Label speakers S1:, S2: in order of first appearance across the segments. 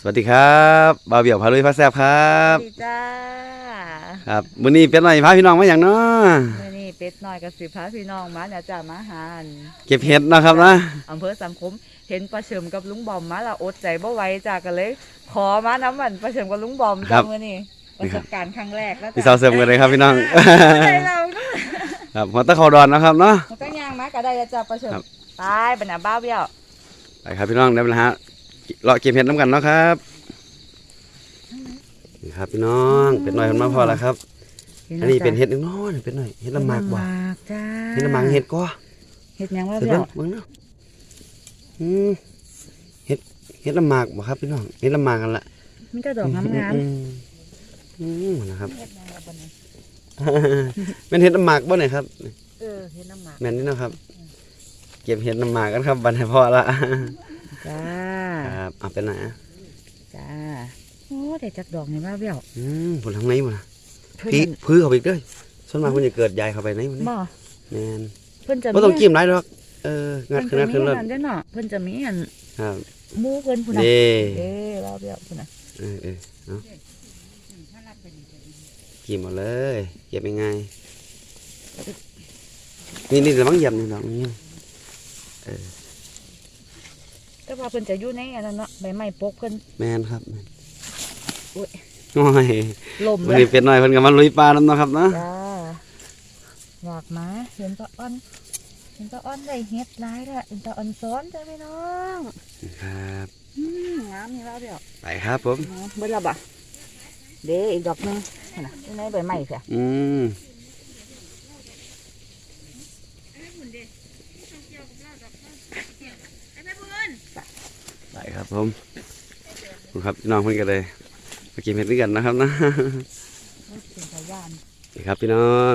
S1: สวัสดีครับบ่าวเบี่ยวพาลุยพาแซบครับ
S2: สวัสดีจ้า
S1: ครับมื้อนี้เป็นหน่อยพาพี่น้องมาอย่างเนาะ
S2: เมื่อนี้เป็ดน้อยกับสิพาพี่น้องมาเนี่ยจ้ามาหาอัน
S1: เก็บเห็ดเนาะครับนะ
S2: อำเภอสังคมเห็นประเฉิมกับลุงบอมมาและอดใจบ่ไหวจ้ากันเลย ขอมาน้ำมันประเฉิมกับลุงบอมจ้าเมื่อนี้ประสบการณ์ครั้งแรกแล้ว
S1: พี่สาวเสริมกันเลยครับพี่น้อง
S2: ใจเราเนอะ
S1: ครับหัวตะเขาดอนเนาะครับเนาะ
S2: มันก็ย่างมาก็ได้แล้วจ้าประเฉิม
S1: ครับ
S2: ตายบรรดาบ้าเบี้ยว
S1: ไปครับพี่น้องได้เวลาฮะ เลาะเก็บเห็ดน้ำกันเนาะครับนี่ครับพี่น้องเป็นหน่อยคนมาพอแล้วครับ อันนี้เป็นเห็ดน้อยๆเป็นหน่อยเห็ดละหมากบ่
S2: เห็ดละหมากจ้า
S1: เห็ดละหมากเห็ดก็
S2: เห็ดหยังว่า
S1: เดี๋ยว
S2: เบี้
S1: เบิ่
S2: ยว
S1: งเบิ่งเนาะอืมเห็ดเห็ดละหมากบ่ครับพี่น้องเห็ดละหมากกันละ
S2: มันจะดอกงาม
S1: อืมอืมนะครับ
S2: ๆเห็ดหยังว่าบ่เนี่ย
S1: เป็นเห็ดน้ำหมากบ่เนี่ยครับ
S2: เออเห็ดน้ำหมาก
S1: แม่นนี่เนาะครับ เก็บเห็ดน้ำหมากกันครับบันให้พ่อละ
S2: จ้า
S1: ครับเอาเป็นไหนอะ
S2: จ้าโอ้แต่จักดอกนี่ว่าเบี้ยว
S1: อืมผลทางไหนบ่นะ
S2: เพิ่น
S1: พี่
S2: นั่น
S1: พื้นเขาไปอีกเด้วยส่วนมากมันจะเกิดใหญ่เข้าไปไหนมัน
S2: บ่
S1: แม่น
S2: เพิ่นจะ
S1: บ่ต้องกิ้มหลายดอกเอองัดขึ้น
S2: เพิ่
S1: งัด
S2: น
S1: ขึ้น
S2: จะ
S1: เล
S2: มี
S1: ย
S2: อันเด้อเนาะเพิ่นจะมีอัน
S1: ครับ
S2: หมูเพิ่นพุ่นน่ะ
S1: นี่
S2: เด้ว่าเบี้ยวพุ่นน่ะ
S1: เออเออเอากิ้มเอาเลยเก็บยังไงนี่นี่ระวังเหยียบนี่ดอกนี้
S2: แต่ว่าเพิ่นจะอยู่ในอันนั้นเนาะใบไม้ปกเพิ่น
S1: แม่นครับแม่น
S2: อุ๊ย
S1: โอ้ย
S2: ลม
S1: วัน
S2: เลย
S1: นี้เป็นหน่อยเพิ่นก็มาลุยปลาน้ำเนาะครับเนาะ
S2: จ้าอยากมาเห็นตะอ้อนเห็นตะอ้อนได้เฮ็ดหลายแล้วเห็นตะอ้อนซ้อนจ้าพี่น้อง
S1: ครับ
S2: อืมงามนี่ว่าเบี้ยว
S1: ไปครับผม
S2: งามเบิดและบ่ะเด้อีกดอกหนึงนั่นน่ะอยู่ในใบไม้เสีย
S1: อืมไปครับ ผมขอบคุณครับพี่น้องเพื่อนกันเลยมากินเห็ดด้วยกันนะครับนะ
S2: เป็นพยาน
S1: นี่ครับพี่น้อง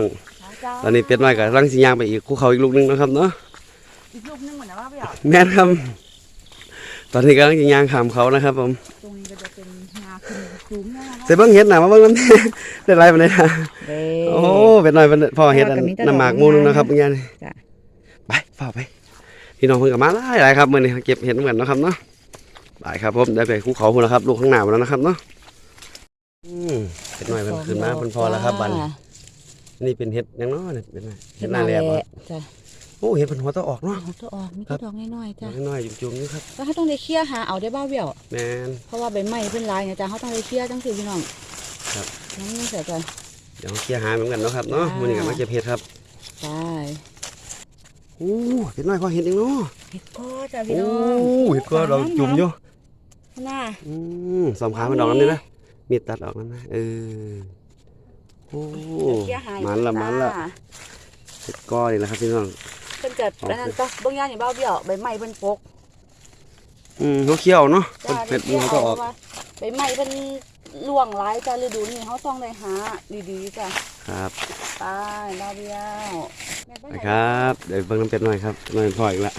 S2: จ้า
S1: ตอนนี้เป็ดน้อยกับรังสียางไปอีกคู่เขาอีกลูกหนึงนะครับเนาะ
S2: อีกลูกหนึงเหมือนนะว่าเบี้ยว
S1: แม่นครับ ตอนนี้กำลังจะยางขามเขานะครับ ผม
S2: ตรงนี้ก็จะเป็นงาขึ้นสูงนะ
S1: เสเบิ้งเห็ดหนามาเบิ้งน้ำได้ไรมาเลยนะ
S2: เด้
S1: โอ้เป็ดน้อยเป็นพ่อเห็ดอัน
S2: พ่อก็มีแต่
S1: น้ำหมาก
S2: ดอก
S1: หมูนึง
S2: งาม
S1: นะครับเมื่อกี้นี่
S2: จ้ะ
S1: ไปเฝ้าไปพี่น้องเพิ่งกลับมาหลายหลายครับมื่อนี้เก็บเห็ดเหมือนกันเนาะครับเนาะ ไปครับผมได้ไปคู่เขาพุ่นแล้วครับ ลูกข้างหน้าหมดแล้วนะครับเนาะอืมเห็ดหน่อยมันขึ้นมาเพิ่นพอแล้วครับบัดนนี่เป็นเห็ดหยังเนาะเนี่ยเป็นไงเห็ดหน้าแหลมครับ
S2: จ้ะ
S1: โอ้เห็ดเพิ่นหัวตะออกเนาะ
S2: เอาตัวออกมี
S1: ครั
S2: ตัว
S1: บ
S2: ดอกน้อยๆจ้ะ
S1: น้อยๆจุ่มๆนี่ครับ
S2: แล้วเขาต้องได้เคลียร์หาเอาได้บ้าเบี้ยว
S1: แมน
S2: เพราะว่าใบไม้เพิ่นลายเนี่ยจ้ะเขาต้องได้เคลียร์จังสิพี่น้อง
S1: ครับ
S2: น้ำนี่เสียจ้ะ
S1: เดี๋ยวเคลียร์หาเหมือนกันเนาะครับเนาะ
S2: จ้า
S1: มื่อนี้ก็มาเก็บเห็ดครับ
S2: ใช่
S1: โอ้เห็ดน้อยพอเห็ดเองเนาะ
S2: เห็ดก็จ้ะพี่
S1: โอ้
S2: น้อง
S1: เห็ดก็ดอกจุ่มอยู่
S2: น่า
S1: อืมสอมขาเป็นดอกนั้นนี่นะมีดตัดออกนั้นนะเออโอ้
S2: เคลียร์หา
S1: มันละมันละ
S2: จ้า
S1: เห็ดก้อนี่แหละครับพี่น้อง
S2: เพิ่นเกิดอันนั้นก็เบิ่งย่านนี่บ้าเบี้ยวใบไม้เพิ่นปก
S1: อืมเขาเคี่ยวเนาะ
S2: จ้า
S1: เผ็ด
S2: ได้
S1: มัน
S2: เคลี
S1: ก็
S2: ยร์
S1: ออก
S2: เพราะว่าใบไม้เพิ่นล่วงหลายจ้ะฤดูนี้เขาต้องได้หาดีๆจ้ะ
S1: ครับ
S2: ไปบ้าเบี้ยว
S1: นะครับเดี๋ยวเบิ่งน้ำเป็ดหน่อยครับหน่อยพออีกละ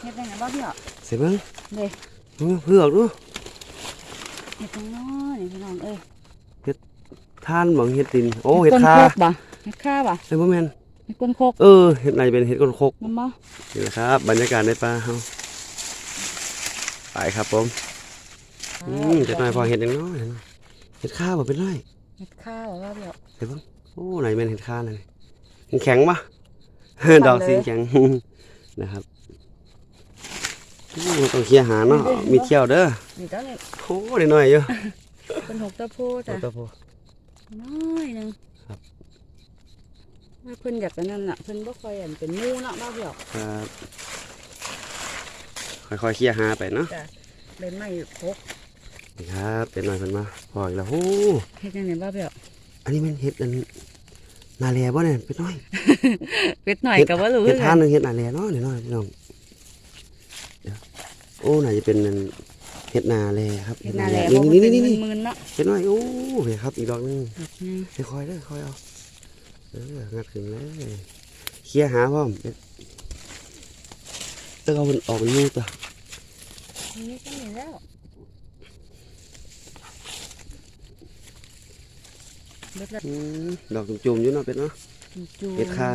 S2: เฮ็ดได้ไงบ้าเบี้ยว
S1: เสร็จเบิ่ง
S2: เด้
S1: เออเพื่อกดู
S2: เฮ็ดจังน้อยนี่พี่น้องเอ้ย
S1: ท่านบังเห็ดตินโอ้เห็ด
S2: ก้น
S1: คา
S2: โคกบ่เฮ็ดค่าบ่
S1: เอ้ยบ่แม่น
S2: เฮ็ดก้นโคก
S1: เออเห็ดในเป็นเห็ดก้นโคก
S2: น้ำบ่
S1: นี่แหละครับ บรรยากาศในป่าเฮาไปครับผมอืมเจะหน่อยพอเห็ดอย่างน้อยเนาะเห็ดข้าวบ่เป็นไร
S2: เฮ็ดค่าบ่ว่าเบี้ยว
S1: เห็นบ้างโอ้ไหนเป็นเห็ดข้าวนั่นนี่แข็งปะดอกสีแข็งนะครับโอ้ต้องเคลียร์หาเนาะมีเที่ยวเด้อ
S2: นี่จ้ะนี่
S1: โอ้ได้หน่อยอยู่
S2: เป็นหกตะโพจ้ะ
S1: ตัวโพ
S2: น้อยหนึง
S1: ครับ
S2: ว่าเพิ่นอยากกันนั่นน่ะเพิ่นบ่ค่อยอันเป็นหมู่เนาะบ้าเบี้ยว
S1: ครับค่อยๆเคลียร์หาไปเนาะ
S2: ใบไม้ปก
S1: นี่ครับเป็นหน่อยเพิ่นมาพออีกแล้วโอ้
S2: เฮ็ดจังไดบ้าเบี้ยว
S1: อันนี้มันเห็ดอันนาแลบ่เนี่ยเป็นน้อย
S2: เป็ดหน่อยก็บ่รู้
S1: เห็ด
S2: คือ
S1: ทา
S2: กันน
S1: หนึงเห็ดนาแลเนาะเดี๋ยวน้อยพี่น้องเดี๋ยวโอ้น่าจะเป็นอันเห็ดนาแลครับ
S2: เฮ็ดนาแล
S1: นี่
S2: บ่
S1: นี่
S2: เป็
S1: นี่
S2: น
S1: นี่
S2: มึนๆเนาะ
S1: เป็นน้อยโอ้เห็ดครับอีกดอกหนึง
S2: แบบนี้
S1: ค่อยๆเด้อค่อยเอาเอองัดขึ้นเลยเคลียร์หาพร้อมเด้อเอามันออกเป็นมูตัว
S2: นี่ก็มีแล้ว เบิดละ
S1: อืมดอกจุ่มๆอยู่เนาะเป็ดเนาะ
S2: จู
S1: เป็ดคา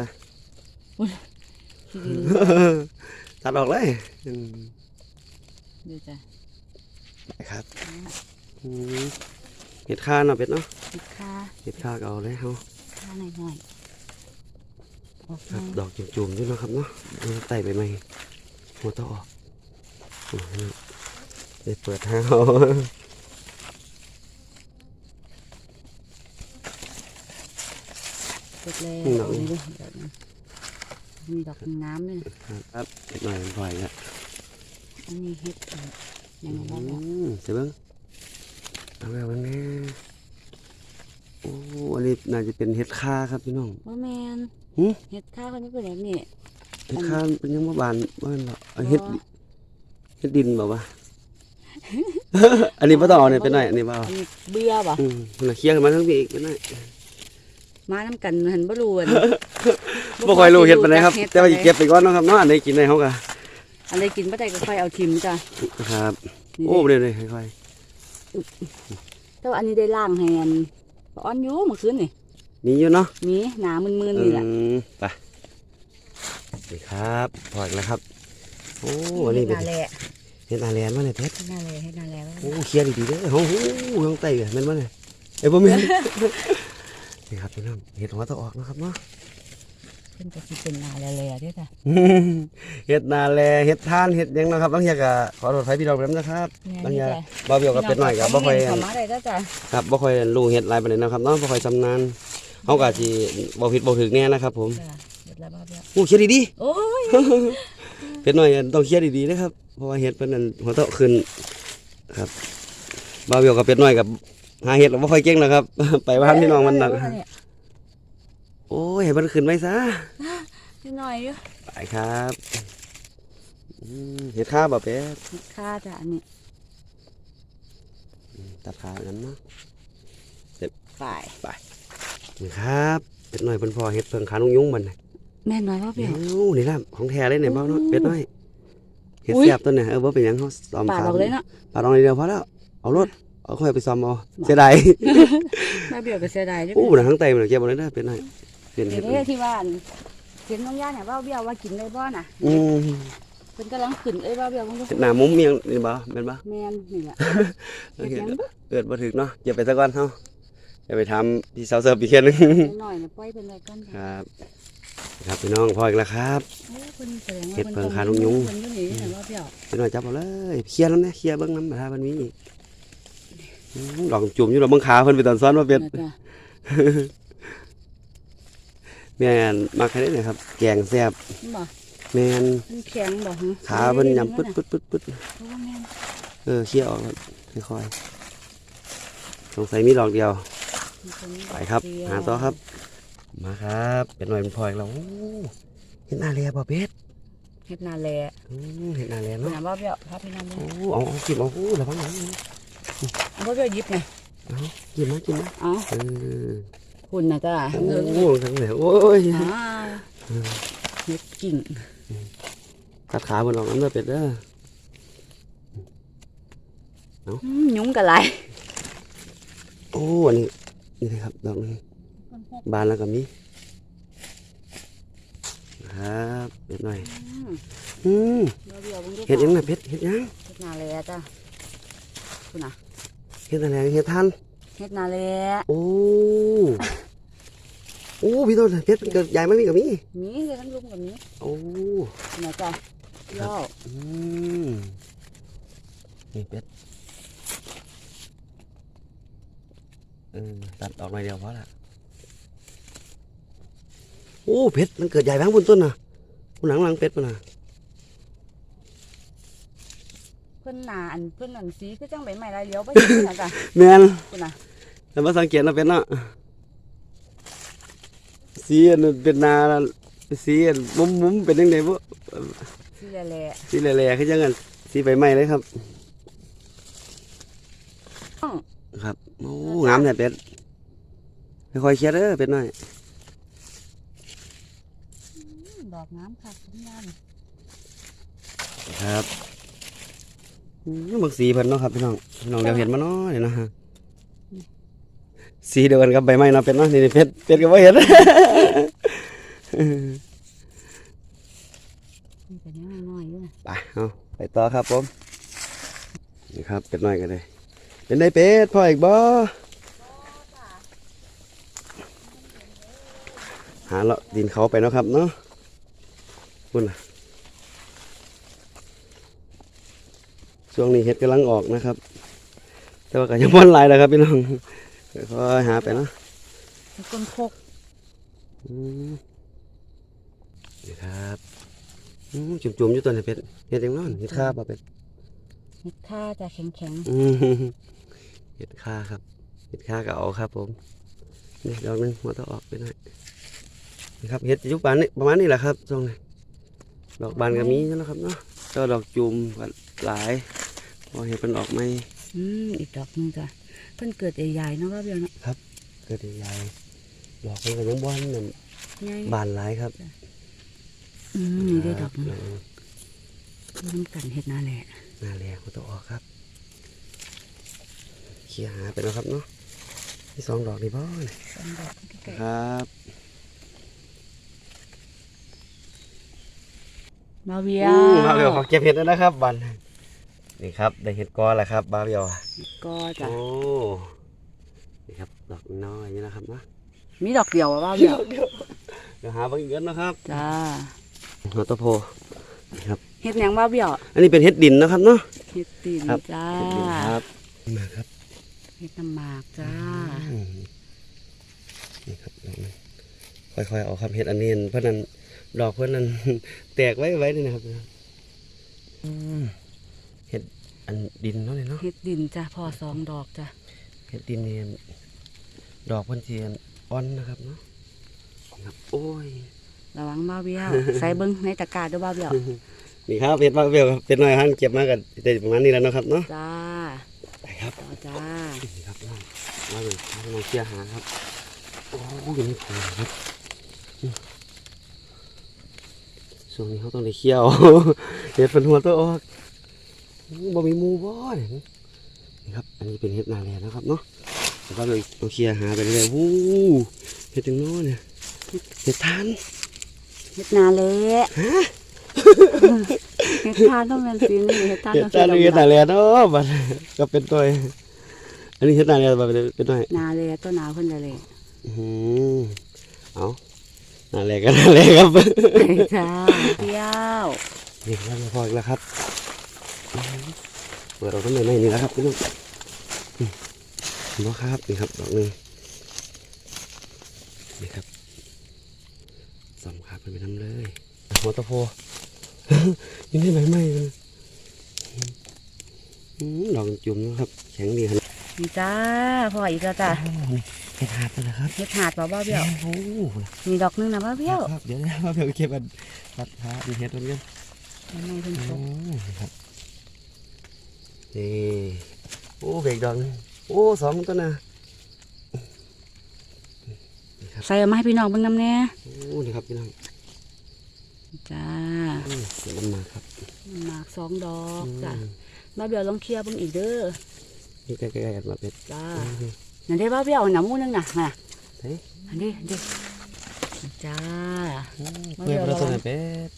S2: ที่ดิน
S1: ตัดออกเลยอืม
S2: ดูจ้ะ
S1: ไปครับอืมเห็ดข้าเนาะเป็ดเนาะ
S2: ติดค่า
S1: เห็ดข้าก็เอาเลยเฮา
S2: ค่าหน่อยๆออก
S1: ครั
S2: มา
S1: บดอกจุ่มๆด้วยเนาะครับเนาะเอาไต่ไปไหมหัวต่อออกโอ้ยได้เปิดให้เอา
S2: เส ร็จแล้ว
S1: อืมดอก
S2: นี่ด้วยดอกนี้มีดอกงามเลย
S1: ครับเห็ดหน่อยมันพลอยละ
S2: อันนี้เฮ็ดเอ่อยังไง
S1: อื
S2: บ้างเนี่ย
S1: มเสียเบิ้งเอาแบบนี้โอ้อันนี้น่าจะเป็นเห็ดข้าครับพี่น้อง
S2: บ่แมน
S1: หึ
S2: เฮ็ดข้าวคนนี้เป็นแบบนี้
S1: เห็ดข้าเป็นยังบ่บานบ้านเหรอเอาเห็ดเห็ดดินบอกว่า อันนี้บ่ต้องเอาเนี่ยเป็นหน่อยอันนี้บ่เอา
S2: อันนี้เบื่อบ่
S1: อืมมันนะเคลียร์กันมาทั้งปีอีกเป็นหน่อย
S2: มาน้ำกันหันบ่รู้อัน
S1: บ่ค่อยรู้เห็ดปานใดครับ
S2: ฮ็ด
S1: แต่ว่าสิเก็บไปก่อนเนาะครับเนาะอันนี้กินได้เฮาก็
S2: อันใดกินบ่ได้ก็ค่อยเอาทิมจ้ะ
S1: ครับ
S2: นี่
S1: โอ้
S2: เด้
S1: เดี๋ยวๆค่อย
S2: แต่ว่าอันนี้ได้ล่างให้อันอ่อนอยู่เมื่อคืนนี่
S1: ๆมีอยู่เนาะ
S2: มีหนามึนๆ
S1: อื
S2: นี่แหละ
S1: มไปนี่ครับพออีกแล้วครับ โอ้อันนี้เป็น
S2: นาแล
S1: เห็ดอาแลนมาเนี่ยเพชร
S2: เฮ็ดนาแลเฮ็ดนาแลไว้
S1: โอ้เคลียร์ดีๆเด้อโอ้โหยังไตอะแม่นบ่เนี่ยเอ้ยบ่แม่น นี่ครับพี่น้องเห็ดหัวตะออกนะครับเนาะ
S2: เพิ่นก็สิเป็นนาแลแลเด้อจ้ะ
S1: เห็ดนาแลเห็ดทานเห็ดหยังเนาะครับบางอย่างก็ขอโทษไฟพี่น้องไปนำนะครับ
S2: แม่
S1: บาง
S2: นี่
S1: อย่าง
S2: จ้ะ
S1: บ่เบี้ยวก็เป็ดหน่อยก็บ่ค่อย
S2: เข้ามาได้เด้อจ้ะ
S1: ครับบ่ค่อยรู้เห็ดหลายปานใดนะครับเนาะบ่ค่อยชำนาญเฮาก็สิบ่ผิดบ่ถูกแน่นะครับ ผม
S2: จ้ะเฮ็ดแล้วบ่เบี้ย
S1: โอ้เคลียร์ดี
S2: โอ้ย
S1: ๆเป็ดหน่อยต้องเคลียร์ดีๆนะครับเพราะว่าเห็ดเพิ่นนั่นหัวโตะขึ้นครับบ่เบี้ยวก็เป็ดหน่อยกับ หาเห็ดบ่ค่อยเก่งนะครับ ไปบ้านพี่น้องมันหนักโอ้ยให้มันขึ้นไว้ซะ
S2: นิดหน่อยอยู่
S1: ไปครับอืมเห็ดข้าบ่เป็ด
S2: ค่าจ้ะอันนี้
S1: ตัดขาอันนั้นเนาะ
S2: ไป
S1: นี่ครับเป็ดน้อยเป็นพ่อเห็ดเพิ่งขานุ่งยุ้งมันน่ะ
S2: แม่น้อยบ่เบี้
S1: เอ้
S2: ยวา
S1: นี่ล่ะของแท้เลยเนี่ยบ้าเนาะ
S2: อืม
S1: เป็ดน้อยเห็ด
S2: อุ๊ย
S1: แซ่บตัวเนี่ยเออบ่เป็นหยังเขาซ้อม
S2: ปาด
S1: ขา
S2: ออกเลยเนาะ
S1: ปาดออกเลยเดียวพอแล้วเอารถ เอาค่อยไปซ้อมเอาเสียดาย
S2: แม่เบี้ยวก็เสียดายเด้อ
S1: โอ้หนังทั้งไตมันเก็บเอาเลยเด้อเป็ดน้อยเป็น
S2: เดี๋
S1: เห็
S2: ย
S1: ด
S2: วนี้ที่ว่าอันเห็นน้องย่าเนี่ยว่าเบี้ยวว่ากินได้บ่น่ะ
S1: อืม
S2: เพิ่นกำลังขึ้นเอ้ยว่าเบี้ยวมันก็
S1: เห็ดหน้ามุ้มเมียงนี่บ่แม่นบ่
S2: แม่นนี่แหละ
S1: โอเค
S2: เฮ็ดหยังบ่
S1: เกิดบ่ถึกเนาะเก็บไปซะก่อนเฮาจะไปทำพี่สาวเสิร์ฟอีกเทื่อนึง
S2: หน่อยเนี่ยปล่อยเพิ่นไว้ก่อน
S1: ค
S2: จ้ะ
S1: รับครับพี่น้องพออีกแล้วครับ
S2: โอ้เพิ่นแสดงว่า
S1: เฮ็ด
S2: เพิ่น
S1: เพิ่ง
S2: ต้อง
S1: ขาลุงยุง
S2: เพิ่นอยู่นี่เห็นว่าเบี้ยว
S1: ไปหน่อยจับเอาเลยเคลียร์น้ำเนี่ยเคลียร์เบิ้งน้ำมาถ้ามันมีอีกอืม ดอกจุ่มอยู่ดอกเบิ้งขาเพิ่นไปตอนซ้อนว่าเป็ด
S2: นะจ้ะ
S1: แม่นมาแค่นี้นะครับ แกงแซ่บ
S2: นี่บ่
S1: แม่น
S2: มันแข็งบ่ฮะ
S1: ขาเพิ่นยำปึ๊ดปึ๊ดปึ๊ดปึ๊ด
S2: เพราะว่าแม่น
S1: เออเคลียร์ออกครับค่อยๆสงสัยมีดอกเดียว
S2: มันเป็น
S1: ไปครับ
S2: เดียว
S1: หาต่อครับ มาครับ เป็นหน่อยเป็นพลอยแล้วโอ้เห็นหน้าเลียบ่เป็ด
S2: เฮ็ดนาแล
S1: อืมเห็นหน้าเลีย
S2: เพิ่น
S1: เนาะ
S2: น่ะว่าเบี้ยวพาพี่น้อง
S1: โอ้
S2: เบิ่ง
S1: เอาเอากินเอาโอ้ระวังนะ
S2: เอา บ่เบี้ยวหยิบไง
S1: เอากินมากินมา
S2: เอา
S1: เออ
S2: คุณน่ะจ้ะ
S1: โอ้
S2: เงิน
S1: โหทั้งเลยโอ้ย
S2: อ้าวเฮ็ดกิ่ง
S1: ตัดขาบนออกน้ำเลือดเป็ดเด้อ
S2: อืมยุงก็หลาย
S1: โอ้อันนี้นี่เลยครับดอกนึงบานแล้วก็มีครับเป็ดหน่อย
S2: อืม
S1: อืม
S2: บ่เบี้ยวบิ่งดู
S1: เห็ดหยังน่ะเป็ดเห็ดหยัง
S2: เฮ็ดนาแลจ้ะคุณน่ะ
S1: เห็ดอะไรเห็ดทัน
S2: เฮ็ดนาแล
S1: โอ้โอ้พี่ต้นเป็ดเกิดใหญ่ไหมมีกับมี
S2: มีเฮ็ดทั้งลุมกับมี
S1: โอ้
S2: คุณน่ะจ้ะเบี้ยว
S1: อืมนี่เป็ดเออตัดออกหน่อยเดียวพอละโอ้เป็ดมันเกิดใหญ่แบงบนต้นน่ะบนหลังหลังเป็ดมันน่ะ
S2: เพิ่นหน้าอันเพิ่นอันสีคือจังใบไม้ลายเหลียวบ่เห็นน่ะจ้ะ
S1: แมน
S2: คุณน่ะ
S1: แต่มาสังเกตนะเป็ดเนาะสีอันนั้นเป็นนาสีอันมุมมุมๆเป็นยังไงบุ
S2: สีแหล่
S1: สีแหล่ๆคือจังกันสีใบไม้เลยครับ
S2: ๆอื้อ
S1: ครับโอ้งามแต่เป็ดค่อยๆเคลียร์เด้อเป็ดน้อย
S2: ดอกงามค่ะคุณยาม
S1: ครับอื มบางสีเพิ่นเนาะครับพี่น้องพี่น้องเดี๋ยวเห็นมาเนาะนี่นะฮะสีเดียวกันกับใบไม้เนาะเป็ดเนาะนี่เป็ดเป็ดก็บ่เห็น
S2: นี่ก็ยังน้อยๆอยู่นะ
S1: ไปเอาไปต่อครับผมนี่ครับเป็ดน้อยกันเลยเป็นได้เป็ดพ่ออีกบ่หาเลาะดินเขาไปเนาะครับเนาะคุณน่ะ ช่วงนี้เห็ดกำลังออกนะครับ แต่ว่าก็ยังม่อนหลายแล้วครับพี่น้องค่อยๆหาไปเนาะ
S2: แล้วก้นโคก
S1: อืมนี่ครับอืมจุ่มๆอยู่ตัวนี้เป็ดเห็ดยังนอนเห็ดข้าป่ะเป็ด
S2: เห็ดข้าจะแข็งแข็ง
S1: อืมเห็ดข้าครับเห็ดข้าก็เอาครับ ผมนี่ดอกหนึงหัวตะออกไปหน่อยนี่ครับเห็ดยุคบานนี่ประมาณนี้แหละครับตรงนี้ดอกบานก็มีแล้วครับเนาะก็ดอกจุ่มก็หลาย พอเห็ดเป็นออกไหม
S2: ๆอืมอีกดอกหนึงจ้ะเพิ่นเกิดใหญ่ๆเนาะว่าเบี้ยวเนาะ
S1: เกิดใหญ่ดอกมันก็ยังบ้านนั่น
S2: ใหญ่
S1: บานหลายครับ
S2: อืมนี่ได้ดอกหนึง
S1: เมั
S2: นกันเห็ดนาแหละ
S1: หน้าแรงหัวตะออกครับเคลียร์หาไปแล้วครับเนาะที่สองดอกนี่บ่เนี่ย
S2: สองดอกใกล้
S1: ครับ
S2: ๆมาเบี้ย
S1: อืมบาวเบียวขอเก็บเห็ดแล้วนะครับบัน นี่ครับได้เห็ดก้อนแล้วครับบาวเบียว
S2: ก็จ้ะ
S1: โอ้นี่ครับดอกน้อยนี่นะครับนะ
S2: มีดอกเดียวอะว่าเบี้ยว
S1: เดี๋ยวหาบางอีกกันนะครับ
S2: จ้า
S1: หัวตะโพนี่ครับ
S2: เห็ดหยังว่าเบี้ยว
S1: อันนี้เป็นเห็ดดินนะครับเนาะ
S2: เห็ดตีน
S1: ครับ
S2: จ้า
S1: เห็ดดินครับมาครับ
S2: เห็ดน้ำหมากจ้า
S1: อืมนี่ครับดอกนี้ค่อยๆเอาครับเห็ดอันนี้เพราะนั้นดอกเพื่อนนั้นแตกไว้ไว้นี่นะครับอืมเห็ด อันดินเนาะเนี่ยเนาะ
S2: เห็ดดินจ้ะพอสองดอกจ้ะ
S1: เห็ดดินเนี่ยดอกเพันเทียนอ่อนนะครับเนาะครับโอ้ย
S2: ระวังมาเบี้ยว ใส่เบิ้งในตะกร้าด้วยว่าเบี้ยว
S1: นี่ครับเห็ดมากเบลครับเป็นหน่อยฮันเก็บมากันได้ประมาณนี้แล้วเนาะครับเนาะ
S2: จ้า
S1: ไปครับ
S2: ต่อจ้า
S1: นี่ครับน้องมาเลยมาลองเชี่ยร์หาครับโอ้ยนี่ผมครับอืมช่วงนี้เขาต้องได้เคี่ยวเห็ดเป็นหัวตัวออกอืม บ่มีหมูบ่เนี่ยนี่ครับ อันนี้เป็นเห็ดนาแลนะครับเนาะแล้วก็เลยต้องเคลียร์หาไปเรื่อยๆวู้เห็ดจังโน้เนี่ยเห็ดทาน
S2: เฮ็ดนาเละเฮ็ดทานต้องเป็นสีนี่เฮ็ดทาน
S1: เห็ด
S2: ต้อง
S1: ทานหรือเห็ด
S2: สี
S1: นา
S2: ดำ
S1: แลเนาะบัดก็เป็นตัวอันนี้เห็ดนาแลบัดเป็นตัว
S2: ๆนาเละต้นนาเพิ่นจะเลย
S1: อื้อหือเอานาแลก็นาแลครับ
S2: ไปจ้าเที่ยว
S1: นี่ครับพออีกแล้วครับอื้อหือ เปิดเราต้นไม้ใหม่นี่แล้วครับพี่น้องอืมเห็นไหมครับนี่ครับดอกหนึงนี่ครับสองขาเป็นไปน้ำเลยหัวตะโพยังได้ใบไม้เลยอืมดอกจุ่มนะครับ แข็งดีครับ
S2: นี่จ้าพออีกแล้วจ้า
S1: นี่เห็ดหาดนะครับ
S2: เฮ็ดหาดบ่บ่เบี้ยว
S1: โอ้โห
S2: มีดอกหนึงนะบ่เบี้ยว
S1: ครับเดี๋ยวนะเดี๋ยวเก็บมันตัดขาดีเห็ดมันกัน
S2: ไม่เพิ่น
S1: โอ้
S2: พก
S1: ครับ นี่โอ้เบรกดอกหนึงโอ้สองตัวนะ
S2: ใส่เอามาให้พี่น้องเบิ่งนำแน่
S1: โอ้นี่ครับพี่น้อง
S2: จ้า
S1: อืมเสียมันมาครับ
S2: หมากสองดอก
S1: อืม
S2: จ้าบ่เบี้ยวลองเคลียร์เบิ่งอีกเด้อ
S1: นี่ใกล้ๆกันมาเป็ด
S2: จ้า
S1: อืม
S2: นั่นได้บ่เบี้ยวน่ะหมู่นึงน่ะน่ะ
S1: เฮ้ย
S2: อันนี้อันนี้จ้ามา
S1: เพื่
S2: เดี๋
S1: อน
S2: ยว
S1: เรา
S2: ระวัง
S1: ตัวไหนเป็ด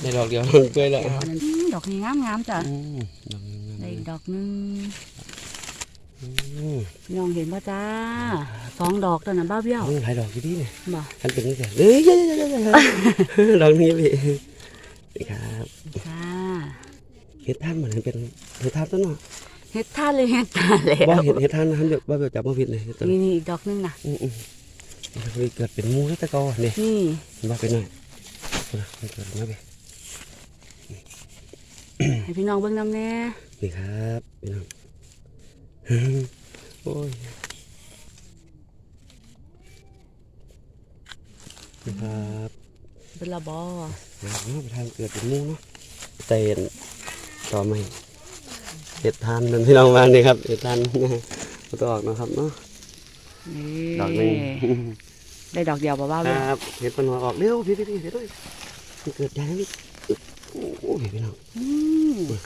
S1: ได้ดอกเดียวเพื่อนแล้ว
S2: อันนั้นดอกนี้งามงามๆจ้ะ
S1: อืมดอกหนึง
S2: ได้อีกดอกหนึง
S1: อืม
S2: พี่น้องเห็นป่ะจ้าสองดอกตัวนั้นบ้าเบี้ยว
S1: อืมหลายดอกอยู่ดีเนี่ย
S2: บ่
S1: คันเป็นนี่แต่เฮ้ยเยอะๆๆๆดอกนี้พี่นี่ครับ
S2: จ้า
S1: เห็ดท่านเหมือนเป็นเห็ดท่านต้นเนาะ
S2: เฮ็ดท่านเลยเฮ็ดท่านแล้
S1: บ่าวเห็ดเห็ดท่านนะครับเดี๋ยวบ่าวเดี๋ยวจับมาผิดเลยเห็ดต้น
S2: นี่นี่อีกดอกหนึงน่ะ
S1: อืมอืมเฮ้ยเกิดเป็นหมูแล้วตะกอเนี่ย
S2: นี่
S1: บ่าเป็นหน่อยเอาล่ะมันเกิดมาไป
S2: ให้พี่น้องเบิ่งนำแน่
S1: นี่ครับพี่น้องโอ้ยนี่ครับ
S2: เป็นละบ่
S1: อยากเนาะไปทางเกิดเป็นหมูเนาะเตนต่อไม่เห็ดทานนั่นที่เรามานี่ครับเห็ดทานมาต่อออกเนาะครับเนาะ
S2: นี่
S1: ดอกหนึ่ง
S2: ได้ดอกเดียวบ่บ้า
S1: ค
S2: เบี้ยว
S1: รับเห็ดปันหัวออกเร็วพี่พี่พี่เห็ดด้วยมันเกิดใหญ่นี่โอ้โหพี่น้อง
S2: อืม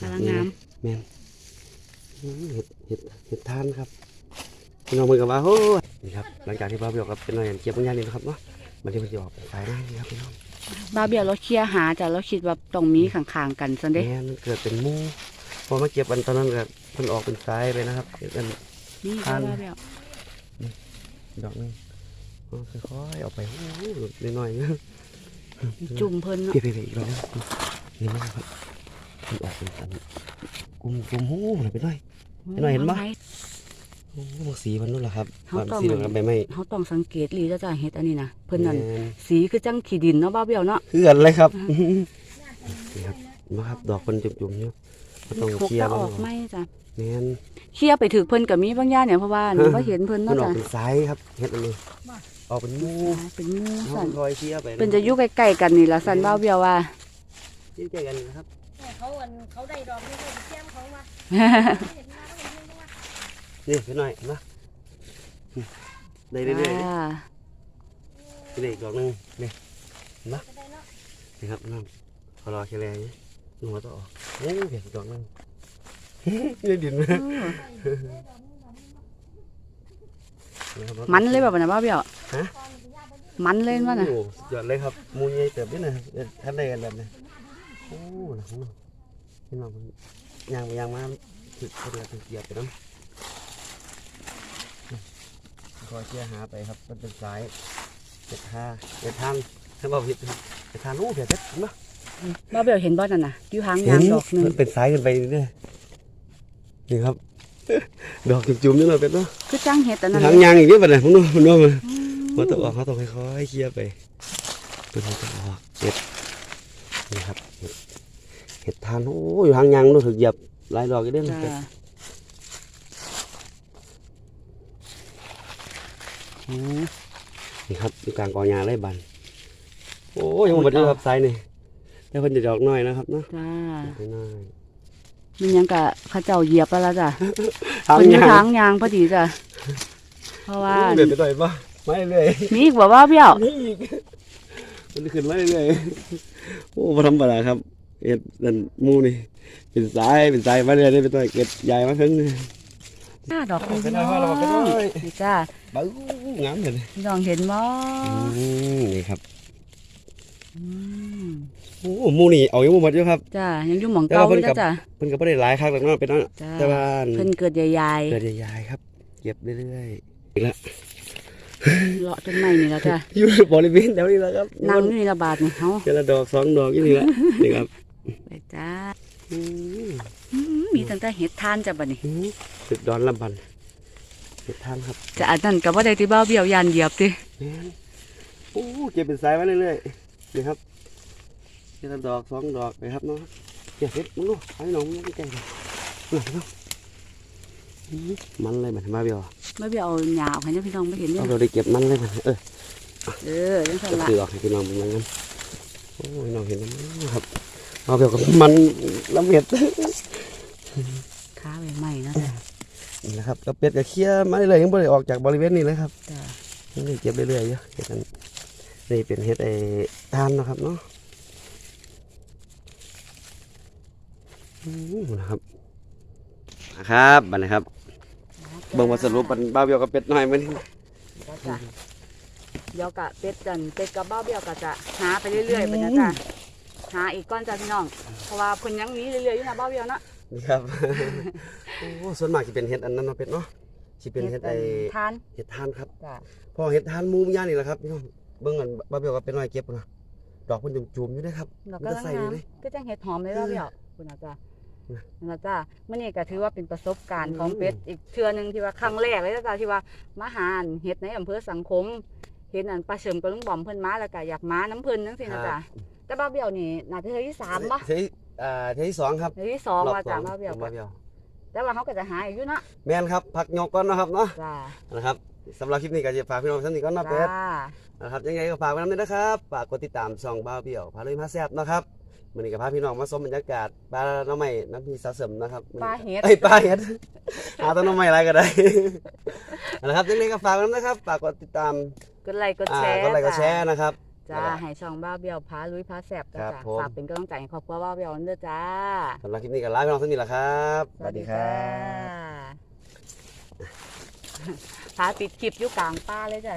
S2: กำลังงาม
S1: แม่นอืมเห็ดเห็ดเห็ดทานครับพี่น้องมือกับว่าโอ้ยนี่ครับหลังจากที่บ้าเบี้ยวครับเป็นหน่อยเก็บบางอย่างนี่นะครับเนาะมันที่มันจะออกสายหน้านี่ครับพี่น้อง
S2: บ้าเบี้ยวเราเคลียร์หาจ้ะเราคิดว่าต้องมีข้างๆกันซั่นเด้
S1: แม่นมันเกิดเป็นหมูพอมาเก็บวันตอนนั้นก็มันออกเป็นสายไปนะครับเก็บกัน
S2: นี่
S1: ทาน
S2: บ้าเบี้ยว
S1: ดอกหนึงอ๋อค่อยๆเอาไปโอ้โหน้อยๆนะ
S2: จุ่มเพิ่นเนาะ
S1: เพียบๆอีกแล้วนะนี่นะครับมัน ออกเป็นอันกลุ่มกลุ่มหูหน่อยไปหน่อยเห็นหน่อยเห็นปะโอ้โหสีมันนู่นแหละครับ
S2: เขา
S1: ความ
S2: ต้อง
S1: สีเหลืองกับใบไม้
S2: เขาต้องสังเกตลีจ้าจ้าเฮ็ดอันนี้นะเพิ่นนั่น
S1: แม่น
S2: สีคือจังขี้ดินเนาะบ้าเบี้ยวเนาะ
S1: คือกันเลยครับนี่ครับมาครับดอกคนจุ่มๆอยู่ก็ต้อง
S2: พก
S1: เคลียร์
S2: ตา
S1: มั
S2: อนอกไหมจ้ะ
S1: แม่น
S2: เคลียร์ไปถึกเพิ่นก็มีบางอย่างเนี่ยเพราะว่านี่บ่เห็นเพิ่น
S1: มัน
S2: เนาะ
S1: ออก
S2: จ้ะ
S1: เป็นสายครับเฮ็ดอันนี้ออกเป็นหมู
S2: เป็นหมู่
S1: เอา
S2: สั่น
S1: คอยเคลียร์ไป
S2: เพิ่นจะอยู่ใกล้ๆกันนี่ล่ะสั่นบ้าเบี้ยวว่า
S1: ยืดใจกันนะครับ
S3: เขาอันเขาได้ดอกนี่เขาเจียมเขามา
S1: นี่ไปหน่อยนะได้เรื่อยๆนี่
S2: อ่า
S1: ได้อีกดอกหนึงนี่เห็นปะนี่ครับน้องขอรอแค่แรงนี่หัวต้องออกโอ้เห็นดอกหนึง ได้ดินไหม
S2: มันเลยแบบนั้นบ้าเบี้ยว
S1: ฮะ
S2: มันเลยว่าน่ะ
S1: โอ้สุดยอดเลยครับมูใหญ่เติบนี่นะเดี๋ยวท่านได้กันแบบนี้ โอ้หนังเนาะเห็นไหมมันยางไปยางมาถึกเขาเดือดถึกเหยียบไปน้ำคอยเชี่ยหาไปครับมันเป็นสายเจ็ดท่าเจ็ดทางถ้าบอกผิดเจ็ดทางโอ้เพียเจ็ดเห็นปะ
S2: บ้าเบี้ยวเห็นบ่นั่นน่ะอยู่หางยางดอกหนึง
S1: มันเป็นสายกันไปเรื่อยๆนี่ครับ ดอกจุ่มๆนี่เราเป็นเนาะ
S2: คือจังเฮ็ดอันนั้น
S1: ทางยางอีกนิดไปเลยผมดูผมดูมันมันต้องออกเขาต้องค่อยๆเคลียร์ไปเป็นเขาต้องออกเห็ด นี่ครับเห็ดเห็ดทานโอ้ยอยู่ทางยางดูถึกเหยียบหลายดอกอีกเด้อ
S2: จ้า
S1: อืมนี่ครับอยู่กลางกองยางไรบันโอ้ยยังหมดเลยครับไซส์นี่แต่เพิ่นจะดอกน้อยนะครับเนาะ
S2: จ้า
S1: ดอกน้อย
S2: มันยังกะเขาเจ้าเหยียบไปแล้วจ้ะ
S1: ทาง
S2: เพิ่นอยู่
S1: ยาง
S2: ทางยางพอดีจ้ะเพราะว่า
S1: เดินไปต่อยปะไม่เรื่อย
S2: มีอีกบ่ว่าเบี้ยว
S1: นี่อีกมันขึ้นมาเรื่อยๆ โอ้บ่ธรรมดาครับเอ็ดนั่นหมูนี่เป็นสายเป็นสายมาเรื่อยๆเป็นตัวเก็ดใหญ่มาถึงนี่
S2: จ้าดอก
S1: เอาไป
S2: พี่
S1: หน่
S2: น้
S1: อ
S2: อยง
S1: เอาไปหน่อย
S2: นี่จ้า
S1: บ้างามเลย
S2: พี่น้องเห็นบ่
S1: อืมนี่ครับ
S2: อืม
S1: โอ้หมูนี่เอาอยู่หมดอยู่ครับ
S2: จ้ายังอยู่หม่อง
S1: แต่
S2: เก่า
S1: ว่า
S2: อ
S1: เพิ่น
S2: ยู่
S1: กลับ
S2: จ้ะ
S1: เพิ่นก็บ่ได้หลายครั้งหรอกเนาะเป็นเนาะ
S2: จ้า
S1: แต่ว่า
S2: เพิ่นเกิดใหญ่
S1: เกิดใหญ่ๆครับ เก็บเรื่อยๆอีกแล้ว
S2: ๆ เลาะต้นไม้นี่แล้วจ้ะ
S1: อยู่บริเวณแถวนี้แหล้วครับ
S2: นั่งอยู่นี่ละบาทนี่เฮา
S1: เจละดอกสองดอกอยู่นี่แหละนี่ครับ
S2: ไปจ้า
S1: อืม
S2: อืมมีตั้งแต่เห็ดทานจ้ะบัดนี้
S1: อืมสุดดอนละบันเห็ดทานครับ
S2: จะอันนั้นก็บ่ได้ที่เบ้าเบี้ยวยานเหยียบติ
S1: แม่นโอ้เก็บเป็นสายมาเรื่อยๆนี่ครับเจละดอกสองดอกไปครับเนาะอย่าเฮ็ดมึงดูให้น้องมึงใกล้ๆเลยนี่ครับอืม มันเลยมันมาเบียว
S2: บ่เบียวเอาหญ้าออกให้พี่น้องบ่เห็นเด้
S1: เอาเราได้เก็บมันเลยมันเออ
S2: เออจังซั่นละ
S1: คือออกให้พี่น้องเป็นมันกันโอ้ยน้องเห็นแล้วครับเอาเบียวกับมันละเมียด
S2: ขาใบไม้นะจ้ะ
S1: นี่นะครับกระเป็ดกระเคี้ยมาเรื่อยๆยังไม่ได้ออกจากบริเวณนี้เลยครับ
S2: จ้ะ
S1: ยังได้เก็บเรื่อยๆอยู่เห็ดนั้นนี่เป็นเห็ดไอ้ทานนะครับเนาะอืมนะครับครับบัดนะครับ เบิ่งมาสรุปบันบ้าเบี้ยวกับเป็ดหน่อยมัน
S2: จ้ะเดี๋ยวกะเป็ดกันเป็ดกับเบ้าเบี้ยวก็จะหาไปเรื่อยๆบัดนี้จ้ะหาอีกก้อนจ้ะพี่น้อง เพราะว่าเพิ่นยังมีเรื่อยๆอยู่นะเบ้าเบี้ยวเนาะ
S1: นี่ครับโอ้ส่วนมากจะเป็นเห็ดอันนั้นเนาะเป็ดเนาะที่เป็นเห็ดไอ้
S2: ทาน
S1: เห็ดทานครับ
S2: จ้ะ
S1: พอเห็ดทานหมูมย่างนี่แหละครับพี่น้องเบิ่งกันบ้าเบี้ยวกับเป็ดหน่อยเก็บพุ่นนะดอกเพิ่นจุ่มๆอยู่เด้อครับ
S2: ดอก
S1: มัน
S2: กำ
S1: จะ
S2: ลัง
S1: ใส่
S2: งา
S1: อยู่
S2: ม
S1: เลย
S2: ก็จังเห็ดหอมเลยเบ้าเบี้ยวคุณอาจ้ะ
S1: อืม
S2: นั่นล่ะจ้ะมื้อนี้ก็ถือว่าเป็นประสบการณ์ของ
S1: อืม
S2: เป็ดอีกเทื่อหนึงที่ว่าครั้งแรกเลยนะจ้ะที่ว่ามาหาอันเห็ดในอำเภอสังคม เห็นอันปลาเฉิมกับลุงบอมเพิ่นมาแล้วก็อยากมาน้ำเพิ่นจังซี่นะจ๊ะแต่บ้าเบี้ยวนี่น่าจะเทื่อที่สามปะ
S1: เทยอ่าเทยที่สองครับ
S2: เทื่อที่สอง
S1: รอบ
S2: ว่า
S1: ส
S2: จ้ะ
S1: อง
S2: บ้าเบี้ยว
S1: ของบ้าเบี้ยว
S2: แต่ว่าเขาก็จะหาอีกอยู่เนาะ
S1: แม่นครับพักยกก่อนนะครับเนาะ
S2: จ้า
S1: นะครับสำหรับคลิปนี้ก็จะฝากพี่น้องท่านนี้ก่อนเนาะเป็
S2: จ้า
S1: ดนะครับยังไงก็ฝากไว้น้ำด้วยนะครับฝากกดติดตามช่องบ้าเบี้ยวพาลุยพาแซบนะครับ วันนี้ก็พาพี่น้องมาชมบรรยากาศปลาน้องใหม่น้ำพีสะเสริมนะครับ
S2: ปลาเห็ด
S1: ไอ้ยปลาเห็ดหาต้นน้องใหม่อะไรก็ได้นะครับยังไงก็ฝากไว้น้ำนะครับฝากกดติดตาม
S2: กดไลค์กด
S1: อ่า
S2: แชร์
S1: กดไลค์กดแชร์นะครับ
S2: จ้าให้ช่องบ้าเบี้ยวพาลุยพาแสบจ้า
S1: ครับ
S2: จ้า
S1: ผม
S2: ฝากเป็นกำลังใจให้ครอบครัวบ้าเบี้ยวเด้อจ้า
S1: สำหรับคลิปนี้ก็ลาพี่น้องท่านนี้แหละครับสวัสดีครับ
S2: พาปิดคลิปอยู่กลางป่าเลยจ้ะ